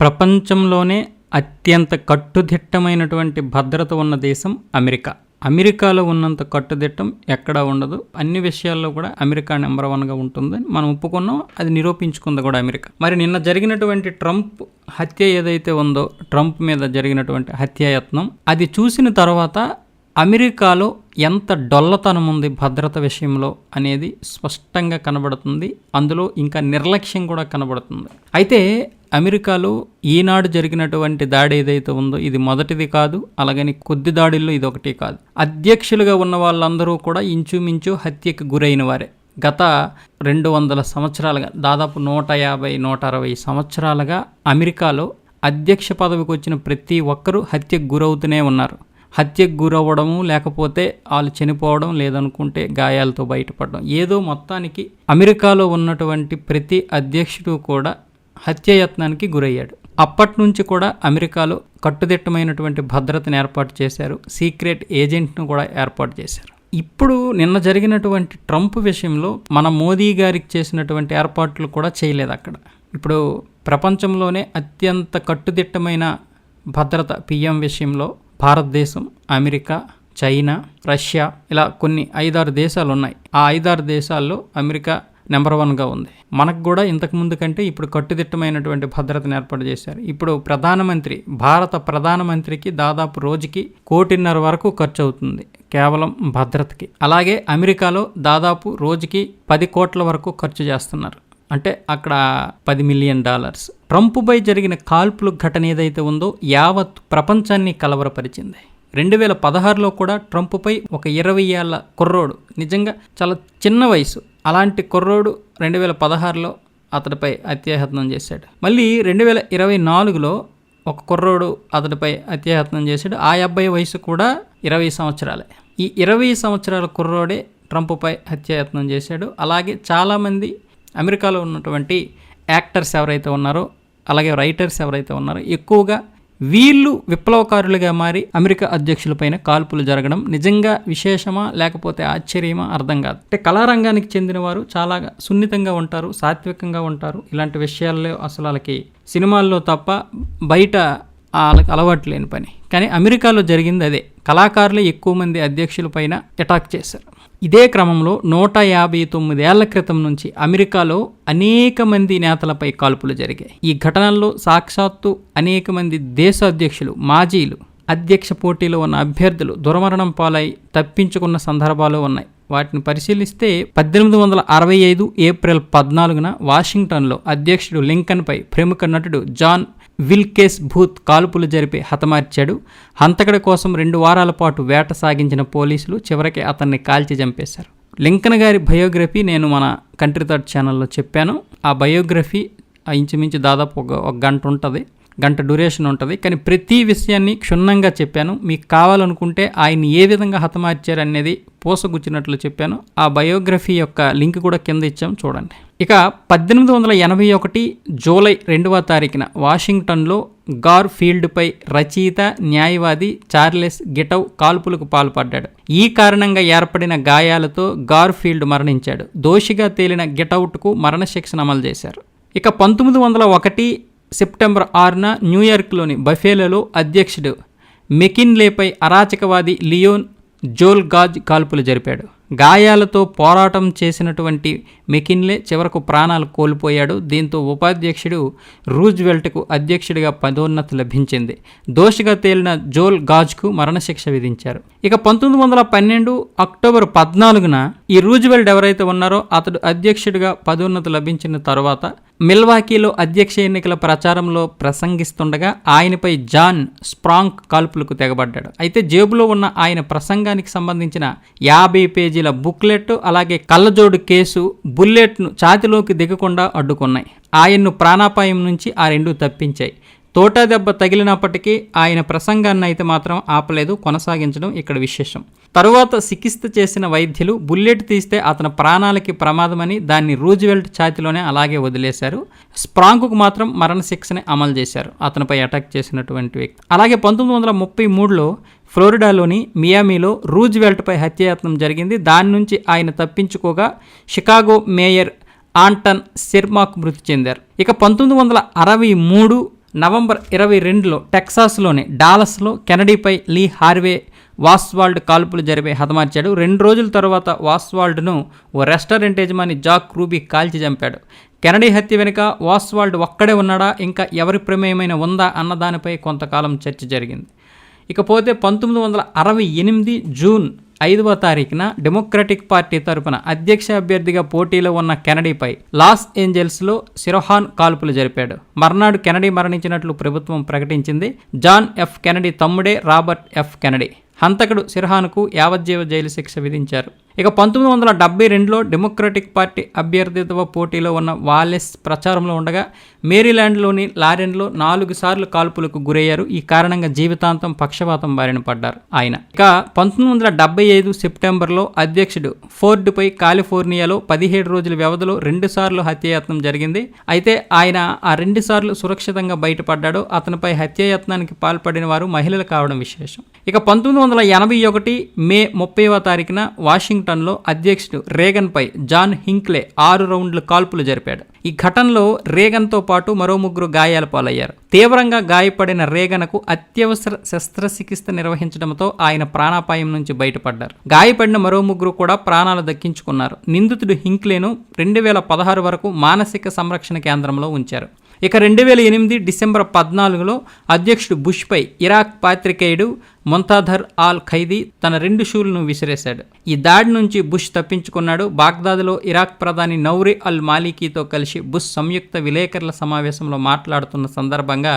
ప్రపంచంలోనే అత్యంత కట్టుదిట్టమైనటువంటి భద్రత ఉన్న దేశం అమెరికా. అమెరికాలో ఉన్నంత కట్టుదిట్టం ఎక్కడా ఉండదు. అన్ని విషయాల్లో కూడా అమెరికా నెంబర్ వన్గా ఉంటుందని మనం ఒప్పుకున్నాం. అది నిరూపించుకుంది కూడా అమెరికా. మరి నిన్న జరిగినటువంటి ట్రంప్ హత్య ఏదైతే ఉందో ట్రంప్ మీద జరిగినటువంటి హత్యాయత్నం అది చూసిన తర్వాత అమెరికాలో ఎంత డొల్లతనం ఉంది భద్రత విషయంలో అనేది స్పష్టంగా కనబడుతుంది. అందులో ఇంకా నిర్లక్ష్యం కూడా కనబడుతుంది. అయితే అమెరికాలో ఈనాడు జరిగినటువంటి దాడి ఏదైతే ఉందో ఇది మొదటిది కాదు అలాగని కొద్ది దాడుల్లో ఇది ఒకటి కాదు. అధ్యక్షులుగా ఉన్న వాళ్ళందరూ కూడా ఇంచుమించు హత్యకు గురైన వారే. గత రెండు వందల సంవత్సరాలుగా దాదాపు నూట యాభై నూట అరవై సంవత్సరాలుగా అమెరికాలో అధ్యక్ష పదవికి వచ్చిన ప్రతి ఒక్కరూ హత్యకు గురవుతూనే ఉన్నారు. హత్యకు గురవ్వడము లేకపోతే వాళ్ళు చనిపోవడం లేదనుకుంటే గాయాలతో బయటపడడం. ఏదో మొత్తానికి అమెరికాలో ఉన్నటువంటి ప్రతి అధ్యక్షుడు కూడా హత్యయత్నానికి గురయ్యాడు. అప్పటి నుంచి కూడా అమెరికాలో కట్టుదిట్టమైనటువంటి భద్రతను ఏర్పాటు చేశారు. సీక్రెట్ ఏజెంట్ను కూడా ఏర్పాటు చేశారు. ఇప్పుడు నిన్న జరిగినటువంటి ట్రంప్ విషయంలో మన మోదీ గారికి చేసినటువంటి ఏర్పాట్లు కూడా చేయలేదు అక్కడ. ఇప్పుడు ప్రపంచంలోనే అత్యంత కట్టుదిట్టమైన భద్రత పిఎం విషయంలో భారతదేశం అమెరికా చైనా రష్యా ఇలా కొన్ని ఐదారు దేశాలు ఉన్నాయి ఆ ఐదారు దేశాల్లో అమెరికా నెంబర్ వన్గా ఉంది. మనకు కూడా ఇంతకు ముందు కంటే ఇప్పుడు కట్టుదిట్టమైనటువంటి భద్రతను ఏర్పాటు చేశారు. ఇప్పుడు ప్రధానమంత్రి భారత ప్రధానమంత్రికి దాదాపు రోజుకి కోటిన్నర వరకు ఖర్చు అవుతుంది కేవలం భద్రతకి. అలాగే అమెరికాలో దాదాపు రోజుకి పది కోట్ల వరకు ఖర్చు చేస్తున్నారు. అంటే అక్కడ పది మిలియన్ డాలర్స్. ట్రంప్పై జరిగిన కాల్పులు ఘటన ఏదైతే ఉందో యావత్ ప్రపంచాన్ని కలవరపరిచింది. రెండు వేల పదహారులో కూడా ట్రంప్పై ఒక ఇరవై ఏళ్ళ కుర్రోడు నిజంగా చాలా చిన్న వయసు అలాంటి కుర్రోడు రెండు వేల పదహారులో అతడిపై హత్యాయత్నం చేశాడు. మళ్ళీ రెండు వేల ఇరవై నాలుగులో ఒక కుర్రోడు అతడిపై హత్యాయత్నం చేశాడు. ఆ అబ్బాయి వయసు కూడా ఇరవై సంవత్సరాలే. ఈ ఇరవై సంవత్సరాల కుర్రోడే ట్రంప్పై హత్యాయత్నం చేశాడు. అలాగే చాలామంది అమెరికాలో ఉన్నటువంటి యాక్టర్స్ ఎవరైతే ఉన్నారో అలాగే రైటర్స్ ఎవరైతే ఉన్నారో ఎక్కువగా వీళ్ళు విప్లవకారులుగా మారి అమెరికా అధ్యక్షులపైన కాల్పులు జరగడం నిజంగా విశేషమా లేకపోతే ఆశ్చర్యమా అర్థం కాదు. అంటే కళారంగానికి చెందిన వారు చాలా సున్నితంగా ఉంటారు సాత్వికంగా ఉంటారు. ఇలాంటి విషయాల్లో అసలు వాళ్ళకి సినిమాల్లో తప్ప బయట వాళ్ళకి అలవాటు లేని పని. కానీ అమెరికాలో జరిగింది అదే. కళాకారులే ఎక్కువ మంది అధ్యక్షుల పైన అటాక్ చేశారు. ఇదే క్రమంలో నూట యాభై తొమ్మిదేళ్ళ క్రితం నుంచి అమెరికాలో అనేక మంది నేతలపై కాల్పులు జరిగాయి. ఈ ఘటనల్లో సాక్షాత్తు అనేక మంది దేశ అధ్యక్షులు మాజీలు అధ్యక్ష పోటీలో ఉన్న అభ్యర్థులు దుర్మరణం పాలై తప్పించుకున్న సందర్భాలు ఉన్నాయి. వాటిని పరిశీలిస్తే పద్దెనిమిది వందల అరవై ఐదు ఏప్రిల్ పద్నాలుగున వాషింగ్టన్లో అధ్యక్షుడు లింకన్పై ప్రముఖ నటుడు జాన్ విల్కేస్ భూత్ కాల్పులు జరిపి హతమార్చాడు. హంతకుడి కోసం రెండు వారాల పాటు వేట సాగించిన పోలీసులు చివరికి అతన్ని కాల్చి చంపేశారు. లింకన్ గారి బయోగ్రఫీ నేను మన కంట్రీ థర్డ్ ఛానల్లో చెప్పాను. ఆ బయోగ్రఫీ ఆ ఇంచుమించు దాదాపు ఒక ఒక గంట ఉంటుంది. గంట డ్యూరేషన్ ఉంటుంది. కానీ ప్రతి విషయాన్ని క్షుణ్ణంగా చెప్పాను. మీకు కావాలనుకుంటే ఆయన ఏ విధంగా హతమార్చారు అనేది పూసగుచ్చినట్లు చెప్పాను. ఆ బయోగ్రఫీ యొక్క లింక్ కూడా కింద ఇచ్చాం. చూడండి. ఇక పద్దెనిమిది వందల ఎనభై ఒకటి జూలై రెండవ తారీఖున వాషింగ్టన్లో గార్ ఫీల్డ్పై రచయిత న్యాయవాది చార్లెస్ గిటవ్ కాల్పులకు పాల్పడ్డాడు. ఈ కారణంగా ఏర్పడిన గాయాలతో గార్ ఫీల్డ్ మరణించాడు. దోషిగా తేలిన గిటౌట్కు మరణశిక్షను అమలు చేశారు. ఇక పంతొమ్మిది వందల ఒకటి సెప్టెంబర్ ఆరున న్యూయార్క్లోని బఫేలలో అధ్యక్షుడు మెకిన్లేపై అరాచకవాది లియోన్ జోల్ గాజ్ కాల్పులు జరిపాడు. గాయాలతో పోరాటం చేసినటువంటి మెకిన్లే చివరకు ప్రాణాలు కోల్పోయాడు. దీంతో ఉపాధ్యక్షుడు రూజ్వెల్ట్కు అధ్యక్షుడిగా పదోన్నతి లభించింది. దోషిగా తేలిన జోల్ గాజ్కు మరణశిక్ష విధించారు. ఇక పంతొమ్మిది వందల పన్నెండు అక్టోబర్ పద్నాలుగున ఈ రూజ్వెల్డ్ ఎవరైతే ఉన్నారో అతడు అధ్యక్షుడిగా పదోన్నతి లభించిన తర్వాత మిల్వాకీలో అధ్యక్ష ఎన్నికల ప్రచారంలో ప్రసంగిస్తుండగా ఆయనపై జాన్ స్ప్రాంక్ కాల్పులకు తెగబడ్డాడు. అయితే జేబులో ఉన్న ఆయన ప్రసంగానికి సంబంధించిన యాభై పేజీల బుక్లెట్ అలాగే కళ్ళజోడు కేసు బుల్లెట్ను ఛాతిలోకి దిగకుండా అడ్డుకున్నాయి. ఆయన్ను ప్రాణాపాయం నుంచి ఆ రెండు తప్పించాయి. తోటా దెబ్బ తగిలినప్పటికీ ఆయన ప్రసంగాన్ని అయితే మాత్రం ఆపలేదు కొనసాగించడం ఇక్కడ విశేషం. తరువాత చికిత్స చేసిన వైద్యులు బుల్లెట్ తీస్తే అతని ప్రాణాలకి ప్రమాదమని దాన్ని రూజ్వెల్ట్ ఛాతిలోనే అలాగే వదిలేశారు. స్ప్రాంకుకు మాత్రం మరణశిక్షని అమలు చేశారు. అతనిపై అటాక్ చేసినటువంటి వ్యక్తి. అలాగే పంతొమ్మిది వందల ముప్పై మూడులో ఫ్లోరిడాలోని మియామీలో రూజ్వెల్ట్పై హత్యాయత్నం జరిగింది. దాని నుంచి ఆయన తప్పించుకోగా షికాగో మేయర్ ఆంటన్ సిర్మాక్ మృతి చెందారు. ఇక పంతొమ్మిది వందల అరవై మూడు నవంబర్ ఇరవై రెండులో టెక్సాస్లోని డాలస్లో కెనడీపై లీ హార్వే వాస్వాల్డ్ కాల్పులు జరిపే హతమార్చాడు. రెండు రోజుల తర్వాత వాస్వాల్డ్ను ఓ రెస్టారెంట్ యజమాని జాక్ రూబీ కాల్చి చంపాడు. కెనడీ హత్య వెనుక వాస్వాల్డ్ ఒక్కడే ఉన్నాడా? ఇంకా ఎవరి ప్రమేయమైన ఉందా? అన్న దానిపై కొంతకాలం చర్చ జరిగింది. ఇకపోతే పంతొమ్మిది వందల అరవై ఎనిమిది జూన్ ఐదవ తారీఖున డెమోక్రటిక్ పార్టీ తరపున అధ్యక్ష అభ్యర్థిగా పోటీలో ఉన్న కెనడీపై లాస్ ఏంజల్స్లో సిరోహాన్ కాల్పులు జరిపాడు. మర్నాడు కెనడీ మరణించినట్లు ప్రభుత్వం ప్రకటించింది. జాన్ ఎఫ్ కెనడీ తమ్ముడే రాబర్ట్ ఎఫ్ కెనడీ. హంతకుడు సిర్హాన్కు యావజ్జీవ జైలు శిక్ష విధించారు. ఇక పంతొమ్మిది వందల డెబ్బై రెండులో డెమోక్రటిక్ పార్టీ అభ్యర్థిత్వ పోటీలో ఉన్న వాలెస్ ప్రచారంలో ఉండగా మేరీలాండ్లోని లారెన్లో నాలుగు సార్లు కాల్పులకు గురయ్యారు. ఈ కారణంగా జీవితాంతం పక్షపాతం బారిన పడ్డారు ఆయన. ఇక పంతొమ్మిది వందల డెబ్బై ఐదు సెప్టెంబర్లో అధ్యక్షుడు ఫోర్డుపై కాలిఫోర్నియాలో పదిహేడు రోజుల వ్యవధిలో రెండు సార్లు హత్యాయత్నం జరిగింది. అయితే ఆయన ఆ రెండు సార్లు సురక్షితంగా బయటపడ్డాడు. అతనిపై హత్యాయత్నానికి పాల్పడిన వారు మహిళలు కావడం విశేషం. ఇక పంతొమ్మిది వందల ఎనభై ఒకటి మే ముప్పైవ తారీఖున వాషింగ్టన్ వాషింగ్టన్లో అధ్యక్షుడు రేగన్పై జాన్ హింక్లే ఆరు రౌండ్లు కాల్పులు జరిపాడు. ఈ ఘటనలో రేగన్తో పాటు మరో ముగ్గురు గాయాల పాలయ్యారు. తీవ్రంగా గాయపడిన రేగన్కు అత్యవసర శస్త్రచికిత్స నిర్వహించడంతో ఆయన ప్రాణాపాయం నుంచి బయటపడ్డారు. గాయపడిన మరో ముగ్గురు కూడా ప్రాణాలు దక్కించుకున్నారు. నిందితుడు హింక్లేను రెండు వేల పదహారు వరకు మానసిక సంరక్షణ కేంద్రంలో ఉంచారు. ఇక రెండు వేల ఎనిమిది డిసెంబర్ పద్నాలుగులో అధ్యక్షుడు బుష్పై ఇరాక్ పాత్రికేయుడు మొంతాధర్ ఆల్ ఖైదీ తన రెండు షూలను విసిరేశాడు. ఈ దాడి నుంచి బుష్ తప్పించుకున్నాడు. బాగ్దాద్లో ఇరాక్ ప్రధాని నౌరి అల్ మాలికీతో కలిసి బుష్ సంయుక్త విలేకరుల సమావేశంలో మాట్లాడుతున్న సందర్భంగా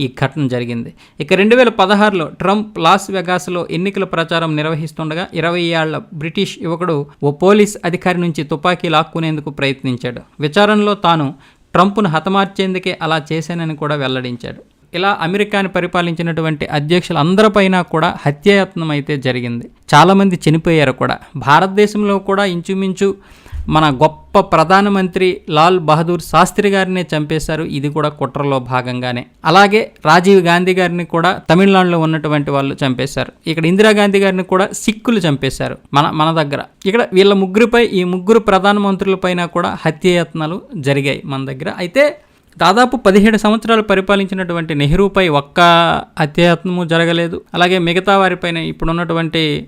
ఈ ఘటన జరిగింది. ఇక రెండు వేల పదహారులో ట్రంప్ లాస్ వెగాస్లో ఎన్నికల ప్రచారం నిర్వహిస్తుండగా ఇరవై ఏళ్ళ బ్రిటిష్ యువకుడు ఓ పోలీస్ అధికారి నుంచి తుపాకీ లాక్కునేందుకు ప్రయత్నించాడు. విచారణలో తాను ట్రంప్ను హతమార్చేందుకే అలా చేశానని కూడా వెల్లడించాడు. ఇలా అమెరికాని పరిపాలించినటువంటి అధ్యక్షులు అందరిపైన కూడా హత్యాయత్నం అయితే జరిగింది. చాలామంది చనిపోయారు కూడా. భారతదేశంలో కూడా ఇంచుమించు మన గొప్ప ప్రధానమంత్రి లాల్ బహదూర్ శాస్త్రి గారినే చంపేశారు. ఇది కూడా కుట్రలో భాగంగానే. అలాగే రాజీవ్ గాంధీ గారిని కూడా తమిళనాడులో ఉన్నటువంటి వాళ్ళు చంపేశారు. ఇక్కడ ఇందిరాగాంధీ గారిని కూడా సిక్కులు చంపేశారు మన మన దగ్గర. ఇక్కడ వీళ్ళ ముగ్గురిపై ఈ ముగ్గురు ప్రధానమంత్రులపైన కూడా హత్యయత్నాలు జరిగాయి మన దగ్గర. అయితే దాదాపు పదిహేడు సంవత్సరాలు పరిపాలించినటువంటి నెహ్రూపై ఒక్క హత్యయత్నము జరగలేదు. అలాగే మిగతా వారిపైన ఇప్పుడున్నటువంటి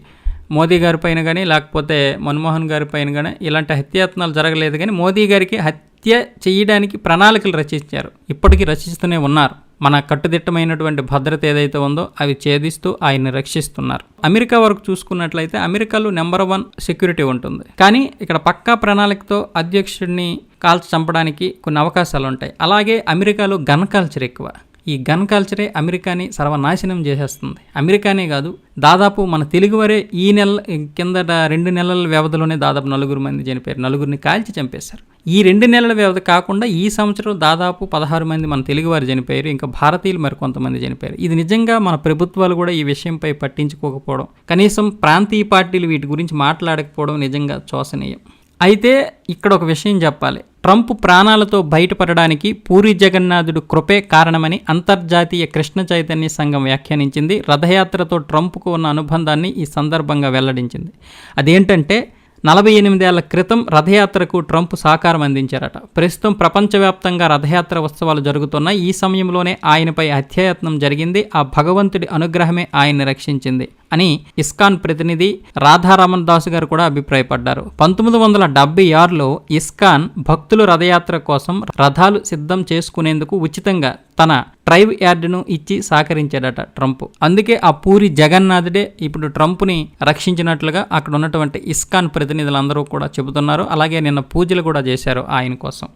మోదీ గారి పైన కానీ లేకపోతే మన్మోహన్ గారి పైన కానీ ఇలాంటి హత్యాయత్నాలు జరగలేదు. కానీ మోదీ గారికి హత్య చేయడానికి ప్రణాళికలు రచించారు. ఇప్పటికీ రచిస్తూనే ఉన్నారు. మన కట్టుదిట్టమైనటువంటి భద్రత ఏదైతే ఉందో అవి ఛేదిస్తూ ఆయన్ని రక్షిస్తున్నారు. అమెరికా వరకు చూసుకున్నట్లయితే అమెరికాలో నెంబర్ వన్ సెక్యూరిటీ ఉంటుంది. కానీ ఇక్కడ పక్కా ప్రణాళికతో అధ్యక్షుడిని కాల్చి చంపడానికి కొన్ని అవకాశాలు ఉంటాయి అలాగే అమెరికాలో గన్ కల్చర్ ఎక్కువ. ఈ గన్ కల్చరే అమెరికాని సర్వనాశనం చేసేస్తుంది. అమెరికానే కాదు దాదాపు మన తెలుగువారే ఈ నెల కిందట రెండు నెలల వ్యవధిలోనే దాదాపు నలుగురు మంది చనిపోయారు. నలుగురిని కాల్చి చంపేశారు. ఈ రెండు నెలల వ్యవధి కాకుండా ఈ సంవత్సరం దాదాపు పదహారు మంది మన తెలుగువారు చనిపోయారు. ఇంకా భారతీయులు మరి కొంతమంది చనిపోయారు. ఇది నిజంగా మన ప్రభుత్వాలు కూడా ఈ విషయంపై పట్టించుకోకపోవడం కనీసం ప్రాంతీయ పార్టీలు వీటి గురించి మాట్లాడకపోవడం నిజంగా శోసనీయం అయితే ఇక్కడ ఒక విషయం చెప్పాలి. ట్రంప్ ప్రాణాలతో బయటపడడానికి పూరి జగన్నాథుడు కృపే కారణమని అంతర్జాతీయ కృష్ణ చైతన్య సంఘం వ్యాఖ్యానించింది. రథయాత్రతో ట్రంప్కు ఉన్న అనుబంధాన్ని ఈ సందర్భంగా వెల్లడించింది. అదేంటంటే నలభై ఎనిమిదేళ్ళ క్రితం రథయాత్రకు ట్రంప్ సహకారం అందించారట. ప్రస్తుతం ప్రపంచవ్యాప్తంగా రథయాత్ర ఉత్సవాలు జరుగుతున్న ఈ సమయంలోనే ఆయనపై హత్యాయత్నం జరిగింది. ఆ భగవంతుడి అనుగ్రహమే ఆయన్ని రక్షించింది. అని ఇస్కాన్ ప్రతినిధి రాధారామన్ దాస్ గారు కూడా అభిప్రాయపడ్డారు. పంతొమ్మిది వందల డెబ్బై ఆరులో ఇస్కాన్ భక్తులు రథయాత్ర కోసం రథాలు సిద్ధం చేసుకునేందుకు ఉచితంగా తన ట్రైవ్ యార్డును ఇచ్చి సహకరించాడట ట్రంప్. అందుకే ఆ పూరి జగన్నాథుడే ఇప్పుడు ట్రంప్ని రక్షించినట్లుగా అక్కడ ఉన్నటువంటి ఇస్కాన్ ప్రతినిధులందరూ కూడా చెబుతున్నారు. అలాగే నిన్న పూజలు కూడా చేశారు ఆయన కోసం.